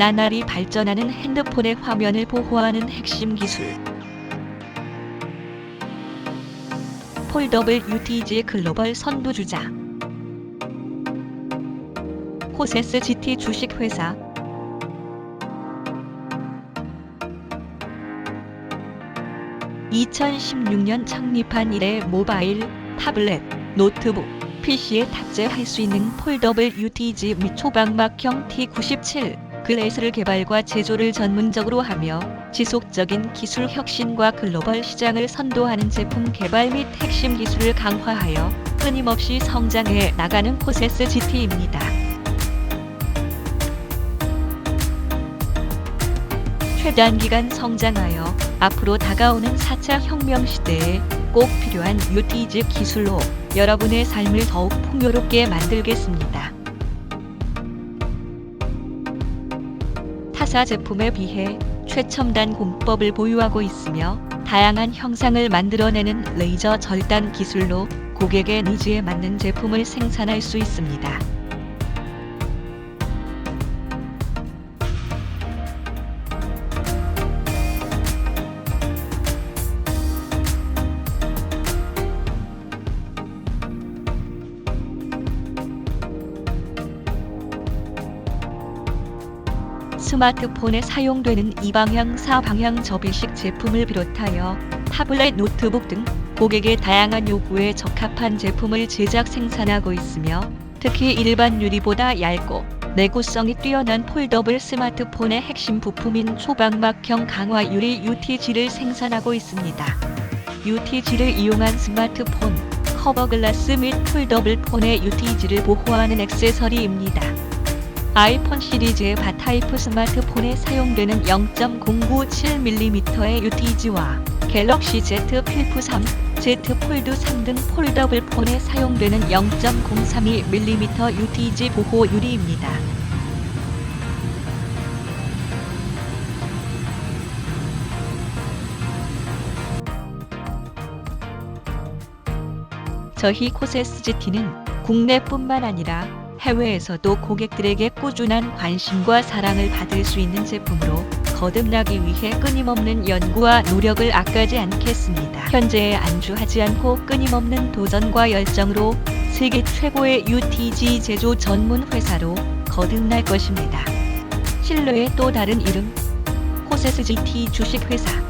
나날이 발전하는 핸드폰의 화면을 보호하는 핵심 기술. 폴더블 UTG 글로벌 선두주자. 호세스 GT 주식회사. (2016년) 창립한 이래 모바일, 타블렛, 노트북, PC에 탑재할 수 있는 폴더블 UTG 및 초방막형 T97 글래스를 개발과 제조를 전문적으로 하며 지속적인 기술 혁신과 글로벌 시장을 선도하는 제품 개발 및 핵심 기술을 강화하여 끊임없이 성장해 나가는 코세스 GT입니다. 최단기간 성장하여 앞으로 다가오는 4차 혁명 시대에 꼭 필요한 UTG 기술로 여러분의 삶을 더욱 풍요롭게 만들겠습니다. 타사 제품에 비해 최첨단 공법을 보유하고 있으며 다양한 형상을 만들어내는 레이저 절단 기술로 고객의 니즈에 맞는 제품을 생산할 수 있습니다. 스마트폰에 사용되는 이방향 사방향 접이식 제품을 비롯하여 타블렛 노트북 등 고객의 다양한 요구에 적합한 제품을 제작 생산하고 있으며 특히 일반 유리보다 얇고 내구성이 뛰어난 폴더블 스마트폰의 핵심 부품인 초방막형 강화 유리 UTG를 생산하고 있습니다. UTG를 이용한 스마트폰, 커버 글라스 및 폴더블 폰의 UTG를 보호하는 액세서리입니다. 아이폰 시리즈의 바타이프 스마트폰에 사용되는 0.097mm의 UTG와 갤럭시 Z 필프 3, Z 폴드 3 등 폴더블 폰에 사용되는 0.032mm UTG 보호 유리입니다. 저희 코세스 GT는 국내뿐만 아니라 해외에서도 고객들에게 꾸준한 관심과 사랑을 받을 수 있는 제품으로 거듭나기 위해 끊임없는 연구와 노력을 아까지 않겠습니다. 현재에 안주하지 않고 끊임없는 도전과 열정으로 세계 최고의 UTG 제조 전문 회사로 거듭날 것입니다. 신뢰의 또 다른 이름 코세스 GT 주식회사